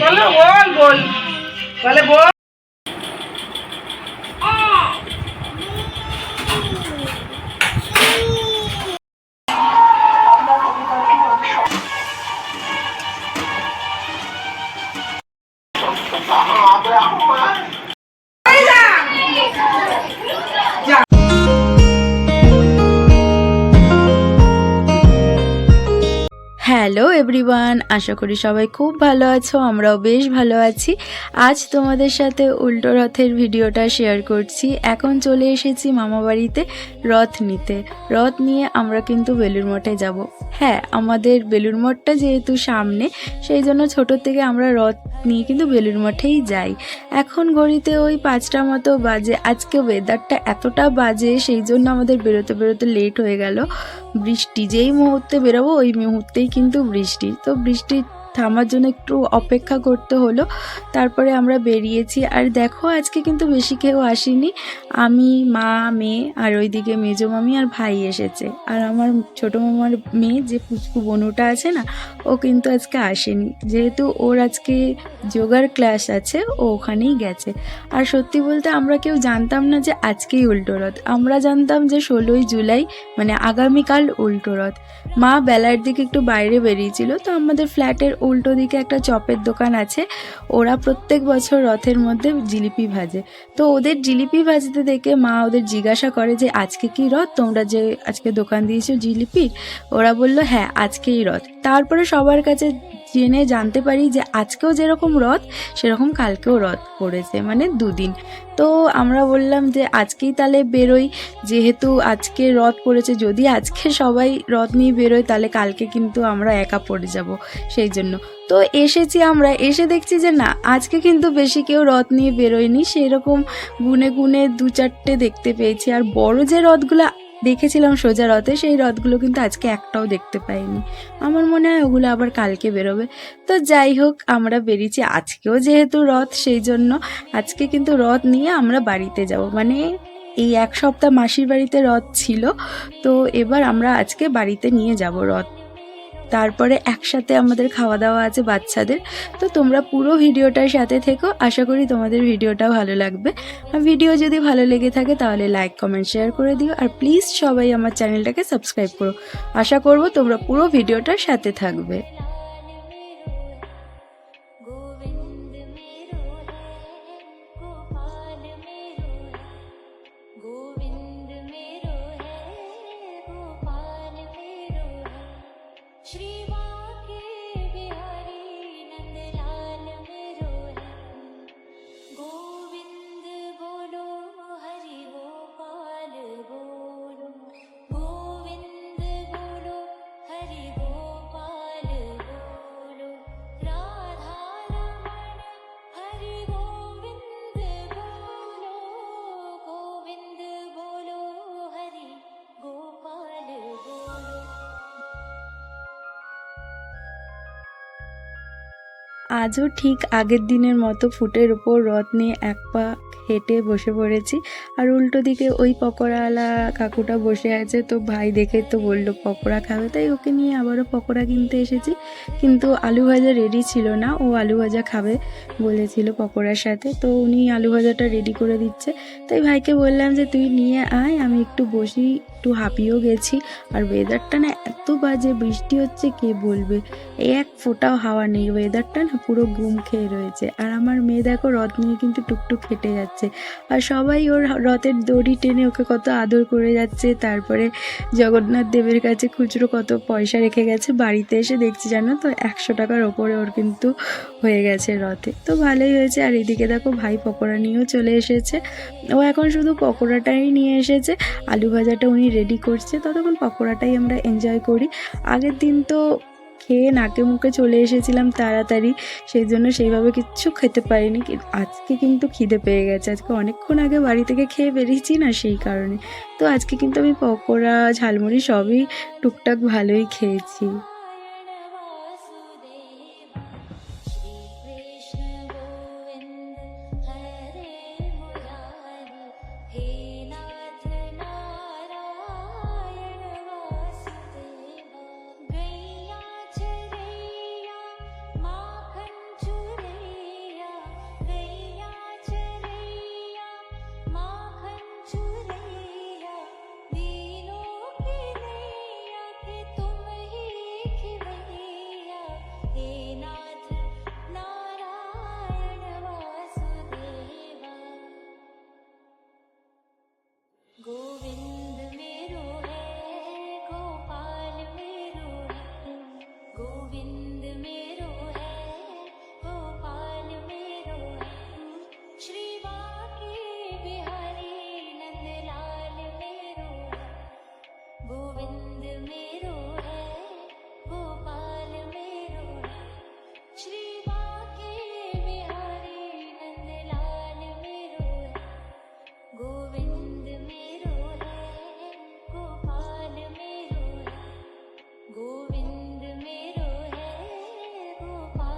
বলো বল বল। বলে। Hello everyone আশা করি সবাই খুব ভালো আছো, আমরাও বেশ ভালো আছি। আজ তোমাদের সাথে উল্টো রথের ভিডিওটা শেয়ার করছি। এখন চলে এসেছি মামা বাড়িতে রথ নিতে। রথ নিয়ে আমরা কিন্তু বেলুর মঠে যাব। হ্যাঁ আমাদের বেলুর মঠটা যেহেতু সামনে, সেই জন্য ছোট থেকে আমরা রথ নিয়ে কিন্তু বেলুর মঠেই যাই। এখন ঘড়িতে ওই পাঁচটা মতো বাজে। আজকে ওয়েদারটা এতটা বাজে, সেই জন্য আমাদের বেরোতে বেরোতে লেট হয়ে গেল। বৃষ্টি যেই মুহূর্তে বেরোবো ওই মুহূর্তেই কিন্তু বৃষ্টি। তো বৃষ্টি থামার জন্য একটু অপেক্ষা করতে হলো। তারপরে আমরা বেরিয়েছি। আর দেখো, আজকে কিন্তু বেশি কেউ আসেনি। আমি, মা, মেয়ে, আর ওইদিকে মেজো মামি আর ভাই এসেছে। আর আমার ছোটো মামার মেয়ে যে পুচকু বনুটা আছে না, ও কিন্তু আজকে আসেনি। যেহেতু ওর আজকে যোগার ক্লাস আছে, ও ওখানেই গেছে। আর সত্যি বলতে আমরা কেউ জানতাম না যে আজকেই উল্টো রথ। আমরা জানতাম যে ষোলোই জুলাই মানে আগামীকাল উল্টো রথ। মা বেলার দিকে একটু বাইরে বেরিয়েছিল, তো আমাদের ফ্ল্যাটের উল্টো দিকে একটা চপের দোকান আছে। ওরা প্রত্যেক বছর রথের মধ্যে জিলিপি ভাজে। তো ওদের জিলিপি ভাজতে দেখে মা ওদের জিজ্ঞাসা করে যে, আজকে কি রথ? তোমরা যে আজকে দোকান দিয়েছ জিলিপি? ওরা বলল হ্যাঁ আজকেই রথ। তারপরে সবার কাছে জেনে জানতে পারি যে আজকেও যেরকম রথ, সেরকম কালকেও রথ পড়েছে মানে দুদিন। তো আমরা বললাম যে আজকেই তাহলে বেরোই, যেহেতু আজকে রথ পড়েছে, যদি আজকে সবাই রথ নিয়ে বেরোয়, তাহলে কালকে কিন্তু আমরা একা পড়ে যাব, সেই জন্য। তো এসেছি আমরা, এসে দেখছি যে না, আজকে কিন্তু বেশি কেউ রথ নিয়ে বেরোয়নি, সেরকম গুনে গুনে দু চারটে দেখতে পেয়েছি। আর বড় যে রথগুলো দেখেছিলাম সোজা রথে, সেই রথগুলো কিন্তু আজকে একটাও দেখতে পাইনি। আমার মনে হয় ওগুলো আবার কালকে বেরোবে। তো যাই হোক, আমরা বেরিয়েছি আজকেও যেহেতু রথ, সেই জন্য আজকে কিন্তু রথ নিয়ে আমরা বাড়িতে যাব। মানে এই এক সপ্তাহ মাসির বাড়িতে রথ ছিল, তো এবার আমরা আজকে বাড়িতে নিয়ে যাব রথ। তারপরে একসাথে আমাদের খাওয়া দাওয়া আছে বাচ্চাদের। তো তোমরা পুরো ভিডিওটার সাথে থেকো। আশা করি তোমাদের ভিডিওটা ভালো লাগবে। আর ভিডিও যদি ভালো লেগে থাকে তাহলে লাইক, কমেন্ট, শেয়ার করে দিও। আর প্লিজ সবাই আমার চ্যানেলটাকে সাবস্ক্রাইব করো। আশা করব তোমরা পুরো ভিডিওটার সাথে থাকবে। আজও ঠিক আগের দিনের মতো ফুটের ওপর রথ নিয়ে এক পা হেঁটে বসে পড়েছি। আর উল্টো দিকে ওই পকোড়াওয়ালা কাকুটা বসে আছে। তো ভাই দেখে তো বলল, পকোড়া খাবে? তাই ওকে নিয়ে আবারও পকোড়া কিনতে এসেছি। কিন্তু আলু ভাজা রেডি ছিল না। ও আলু ভাজা খাবে বলেছিল পকোড়ার সাথে। তো উনি আলু ভাজাটা রেডি করে দিচ্ছে। তাই ভাইকে বললাম যে, তুই নিয়ে আয়, আমি একটু বসি একটু হাঁপিয়েও গেছি। আর ওয়েদারটা না এত বাজে, বৃষ্টি হচ্ছে, কে বলবে? এই এক ফোঁটাও হাওয়া নেই। ওয়েদারটা না পুরো গুম খেয়ে রয়েছে। আর আমার মেয়ে দেখো, রথ নিয়ে কিন্তু টুকটুক হেঁটে যাচ্ছে। আর সবাই ওর রথের দড়ি টেনে ওকে কত আদর করে যাচ্ছে। তারপরে জগন্নাথ দেবের কাছে খুচরো কত পয়সা রেখে গেছে। বাড়িতে এসে দেখছি, জানো তো, একশো টাকার ওপরে ওর কিন্তু হয়ে গেছে রথে। তো ভালোই হয়েছে। আর এদিকে দেখো, ভাই পকোড়া নিয়েও চলে এসেছে। ও এখন শুধু পকোড়াটাই নিয়ে এসেছে। আলু ভাজাটা উনি রেডি করছে, ততক্ষণ পকোড়াটাই আমরা এনজয় করি। আগের দিন তো খেয়ে নাকে মুখে চলে এসেছিলাম তাড়াতাড়ি, সেই জন্য সেইভাবে কিচ্ছু খেতে পারিনি। আজকে কিন্তু খিদে পেয়ে গেছে। আজকে অনেকক্ষণ আগে বাড়ি থেকে খেয়ে বেরিয়েছি না সেই কারণে। তো আজকে কিন্তু আমি পকোড়া, ঝালমুড়ি সবই টুকটাক ভালোই খেয়েছি।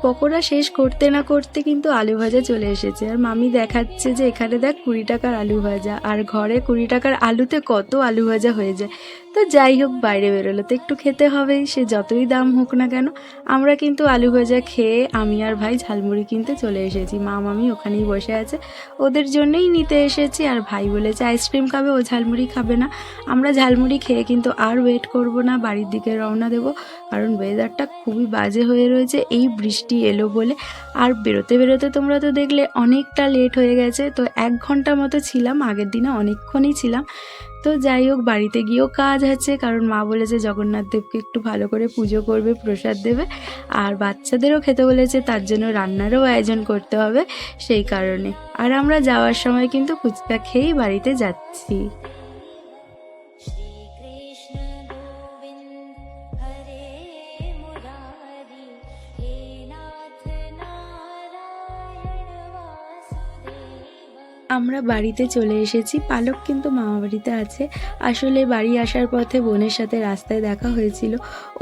পকোড়া শেষ করতে না করতে কিন্তু আলু ভাজা চলে এসেছে। আর মামি দেখাচ্ছে যে এখানে দেখ কুড়ি টাকার আলু ভাজা। আর ঘরে কুড়ি টাকার আলুতে কত আলু ভাজা হয়ে যায়। তো যাই হোক, বাইরে বেরোলে তো একটু খেতে হবেই সে যতই দাম হোক না কেন। আমরা কিন্তু আলু ভাজা খেয়ে আমি আর ভাই ঝালমুড়ি কিনতে চলে এসেছি। মা মামি ওখানেই বসে আছে। ওদের জন্যই নিতে এসেছি। আর ভাই বলেছে, আইসক্রিম খাবে, ও ঝালমুড়ি খাবে না। আমরা ঝালমুড়ি খেয়ে কিন্তু আর ওয়েট করব না, বাড়ির দিকে রওনা দেবো। কারণ ওয়েদারটা খুবই বাজে হয়ে রয়েছে, এই বৃষ্টি এলো বলে। আর বেরোতে বেরোতে তোমরা তো দেখলে অনেকটা লেট হয়ে গেছে। তো এক ঘণ্টা মতো ছিলাম, আগের দিনে অনেকক্ষণই ছিলাম। তো যাই হোক, বাড়িতে গিয়েও কাজ আছে, কারণ মা বলেছে জগন্নাথ দেবকে একটু ভালো করে পুজো করবে, প্রসাদ দেবে। আর বাচ্চাদেরও খেতে বলেছে, তার জন্য রান্নারও আয়োজন করতে হবে সেই কারণে। আর আমরা যাওয়ার সময় কিন্তু ফুচকা খেয়েই বাড়িতে যাচ্ছি। আমরা বাড়িতে চলে এসেছি। পালক কিন্তু মামা বাড়িতে আছে। আসলে বাড়ি আসার পথে বোনের সাথে রাস্তায় দেখা হয়েছিল।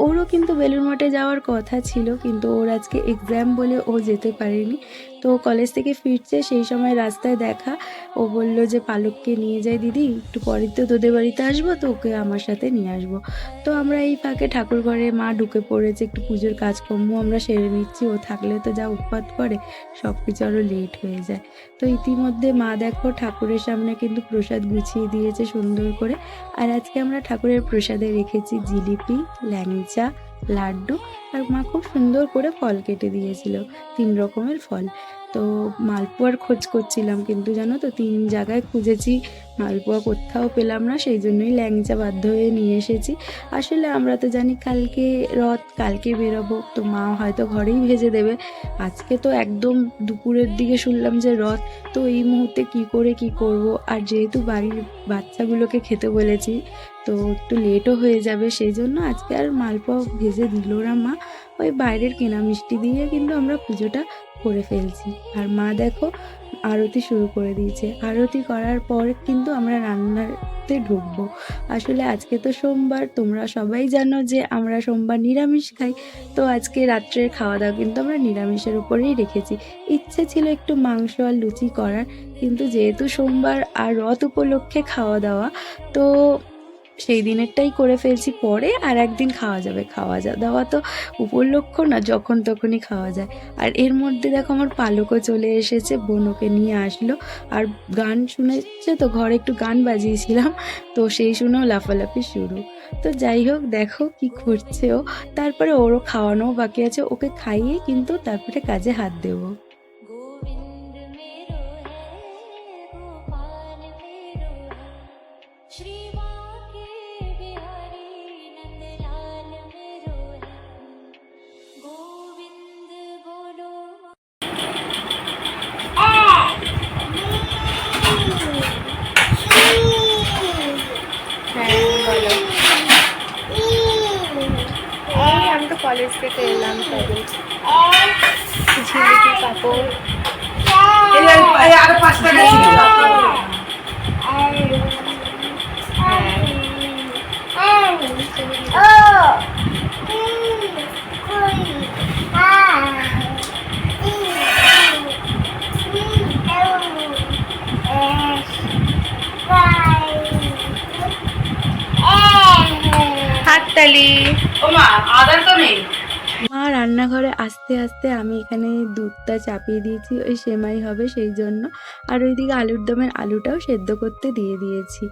ওরও কিন্তু বেলুর মঠে যাওয়ার কথা ছিল, কিন্তু ওর আজকে এক্সাম বলে ও যেতে পারেনি। তো কলেজ থেকে ফিরছে, সেই সময় রাস্তায় দেখা। ও বলল যে, পালককে নিয়ে যাই দিদি, একটু পরে তো তোদের বাড়িতে আসব, তো ওকে আমার সাথে নিয়ে আসব। তো আমরা এই ফাঁকে ঠাকুর ঘরে মা ঢুকে পড়েছে, একটু পুজোর কাজকর্ম আমরা সেরে নিচ্ছি, ও থাকলে তো যা উৎপাত করে, সব কিছু আরও লেট হয়ে যায়। তো ইতিমধ্যে মা দেখো ঠাকুরের সামনে কিন্তু প্রসাদ গুছিয়ে দিয়েছে সুন্দর করে। আর আজকে আমরা ঠাকুরের প্রসাদে রেখেছি জিলিপি, ল্যাংচা লাড্ডু আর মা খুব সুন্দর করে ফল কেটে দিয়েছিল, তিন রকমের ফল। তো মালপোয়ার খোঁজ করছিলাম কিন্তু জানো তো, তিন জায়গায় খুঁজেছি, মালপোয়া কোথাও পেলাম না, সেই জন্যই ল্যাংচা বাধ্য হয়ে নিয়ে এসেছি। আসলে আমরা তো জানি কালকে রথ, কালকে বেরোবো, তো মা হয়তো ঘরেই ভেজে দেবে। আজকে তো একদম দুপুরের দিকে শুনলাম যে রথ, তো এই মুহূর্তে কি করে কি করব? আর যেহেতু বাড়ির বাচ্চাগুলোকে খেতে বলেছি তো একটু লেটও হয়ে যাবে সেই জন্য আজকে আর মালপোয়া ভেজে দিল না মা। ওই বাইরের কেনা মিষ্টি দিয়ে কিন্তু আমরা পুজোটা করে ফেলছি। আর মা দেখো, আরতি শুরু করে দিয়েছে। আরতি করার পর কিন্তু আমরা রান্নাতে ঢুকবো। আসলে আজকে তো সোমবার, তোমরা সবাই জানো যে আমরা সোমবার নিরামিষ খাই। তো আজকে রাত্রের খাওয়া দাওয়া কিন্তু আমরা নিরামিষের উপরেই রেখেছি। ইচ্ছে ছিল একটু মাংস আর লুচি করার, কিন্তু যেহেতু সোমবার আর রথ উপলক্ষে খাওয়া দাওয়া তো সেই দিনেরটাই করে ফেলছি, পরে আর একদিন খাওয়া যাবে। খাওয়া যা, দাওয়া তো উপলক্ষ না, যখন তখনই খাওয়া যায়। আর এর মধ্যে দেখো আমার পালকও চলে এসেছে, বোনকে নিয়ে আসলো। আর গান শুনেছে তো, ঘরে একটু গান বাজিয়েছিলাম, তো সেই শুনেও লাফালাফি শুরু। তো যাই হোক, দেখো কি করছে ও। তারপরে ওরও খাওয়ানোও বাকি আছে, ওকে খাইয়ে কিন্তু তারপরে কাজে হাত দেবো। হ্যাঁ বলো এই আমি তো কলেজ মার্কেটে এলাম তবে ঝিলিপি পাপড় এই আর- এই আরও পাঁচ টাকা ছিল হাততালি ও মা আদার তো নেই মা রান্নাঘরে আস্তে আস্তে আমি এখানে দুধটা চাপিয়ে দিয়েছি, ওই সেমাই হবে সেই জন্য। আর ওইদিকে আলুর দমের আলুটাও সেদ্ধ করতে দিয়ে দিয়েছি।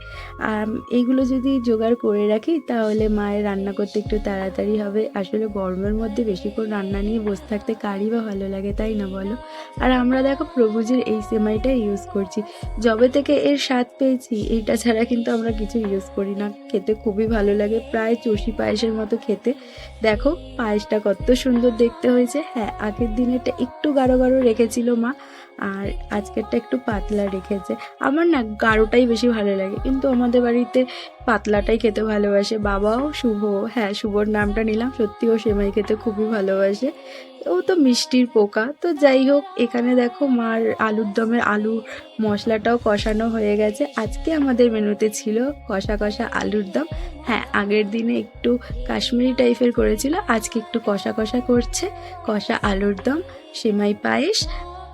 আর এইগুলো যদি জোগাড় করে রাখি, তাহলে মায়ের রান্না করতে একটু তাড়াতাড়ি হবে। আসলে গরমের মধ্যে বেশিক্ষণ রান্না নিয়ে বসে থাকতে কারই বা ভালো লাগে, তাই না বলো? আর আমরা দেখো প্রভুজির এই সেমাইটা ইউজ করছি। যবে থেকে এর স্বাদ পেয়েছি, এইটা ছাড়া কিন্তু আমরা কিছু ইউজ করি না। খেতে খুবই ভালো লাগে, প্রায় চষি পায়েসের মতো খেতে। দেখো পায়েসটা কত সুন্দর দেখতে হয়েছে। হ্যাঁ আগের দিনেরটা একটু গাঢ় গাঢ় রেখেছিল মা। আর আজকেরটা একটু পাতলা রেখেছে। আমার না গাঢ়টাই বেশি ভালো লাগে, কিন্তু আমাদের বাড়িতে পাতলাটাই খেতে ভালোবাসে। বাবাও শুভ হ্যাঁ শুভর নামটা নিলাম সত্যি ও সেমাই খেতে খুবই ভালোবাসে। ও তো মিষ্টির পোকা, তো যাই হোক, এখানে দেখো মার আলুর দমের আলু মশলাটাও কষানো হয়ে গেছে। আজকে আমাদের মেনুতে ছিল কষা কষা আলুর দম। হ্যাঁ আগের দিনে একটু কাশ্মীরি টাইপের করেছিল, আজকে একটু কষা কষা করছে। কষা আলুর দম, সেমাই পায়েস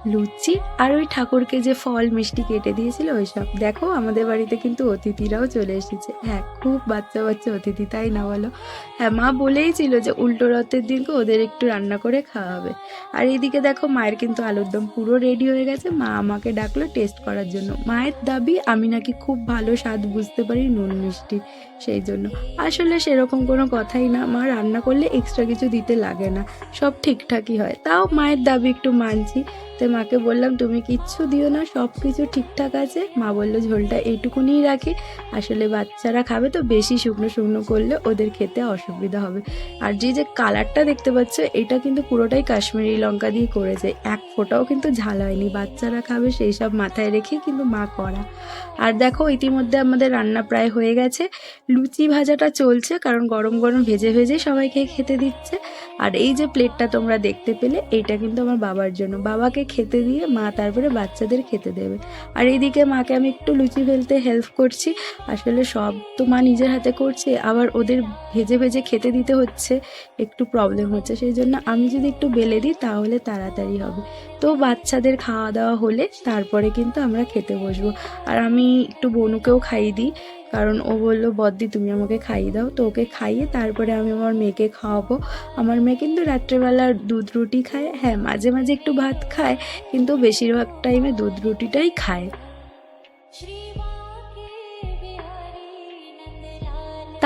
লুচি আর ওই ঠাকুরকে যে ফল মিষ্টি কেটে দিয়েছিল ওইসব। দেখো, আমাদের বাড়িতে কিন্তু অতিথিরাও চলে এসেছে। হ্যাঁ খুব বাচ্চা বাচ্চা অতিথি, তাই না বলো? হ্যাঁ মা বলেই ছিল যে উল্টো রথের দিনকে ওদের একটু রান্না করে খাওয়াবে। আর এইদিকে দেখো, মায়ের কিন্তু আলুর দম পুরো রেডি হয়ে গেছে। মা আমাকে ডাকলো টেস্ট করার জন্য। মায়ের দাবি, আমি নাকি খুব ভালো স্বাদ বুঝতে পারি নুন মিষ্টি, সেই জন্য। আসলে সেরকম কোনো কথাই না। মা রান্না করলে এক্সট্রা কিছু দিতে লাগে না। সব ঠিকঠাকই হয়। তাও মায়ের দাবি একটু মানছি। তো মাকে বললাম, তুমি কিচ্ছু দিও না, সব কিছু ঠিকঠাক আছে। মা বলল, ঝোলটা এইটুকুনিই রাখি। আসলে বাচ্চারা খাবে তো, বেশি শুকনো শুকনো করলে ওদের খেতে অসুবিধা হবে। আর যে যে কালারটা দেখতে পাচ্ছ, এটা কিন্তু পুরোটাই কাশ্মীরি লঙ্কা দিয়ে করেছে। এক ফোঁটাও কিন্তু ঝাল হয়নি। বাচ্চারা খাবে সেই সব মাথায় রেখে কিন্তু মা করা আর দেখো, ইতিমধ্যে আমাদের রান্না প্রায় হয়ে গেছে। লুচি ভাজাটা চলছে, কারণ গরম গরম ভেজে ভেজে সবাইকে খেতে দিচ্ছে। আর এই যে প্লেটটা তোমরা দেখতে পেলে, এইটা কিন্তু আমার বাবার জন্য। বাবাকে খেতে দিয়ে মা তারপরে বাচ্চাদের খেতে দেবে। আর এইদিকে মাকে আমি একটু লুচি ফেলতে হেল্প করছি। আসলে সব তো মা নিজের হাতে করছে, আবার ওদের ভেজে ভেজে খেতে দিতে হচ্ছে, একটু প্রবলেম হচ্ছে। সেই জন্য আমি যদি একটু বেলে দিই, তাহলে তাড়াতাড়ি হবে। তো বাচ্চাদের খাওয়া দাওয়া হলে তারপরে কিন্তু আমরা খেতে বসবো। আর আমি একটু বনুকেও খাইয়ে দিই। কারণ ও বলল, বদ্দি, তুমি আমাকে খাইয়ে দাও। তো ওকে খাইয়ে তারপরে আমি আমার মেয়েকে খাওয়াবো। আমার মেয়ে কিন্তু রাত্রেবেলা দুধ রুটি খায়। হ্যাঁ মাঝে মাঝে একটু ভাত খায়, কিন্তু বেশিরভাগ টাইমে দুধ রুটিটাই খায়।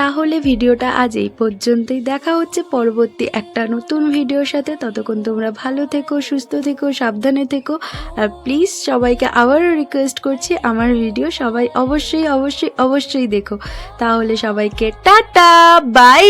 তাহলে ভিডিওটা আজ এই পর্যন্তই। দেখা হচ্ছে পরবর্তী একটা নতুন ভিডিওর সাথে। ততক্ষণ তোমরা ভালো থেকো, সুস্থ থেকো, সাবধানে থেকো। আর প্লিজ সবাইকে আবারও রিকোয়েস্ট করছি, আমার ভিডিও সবাই অবশ্যই অবশ্যই অবশ্যই দেখো। তাহলে সবাইকে টাটা বাই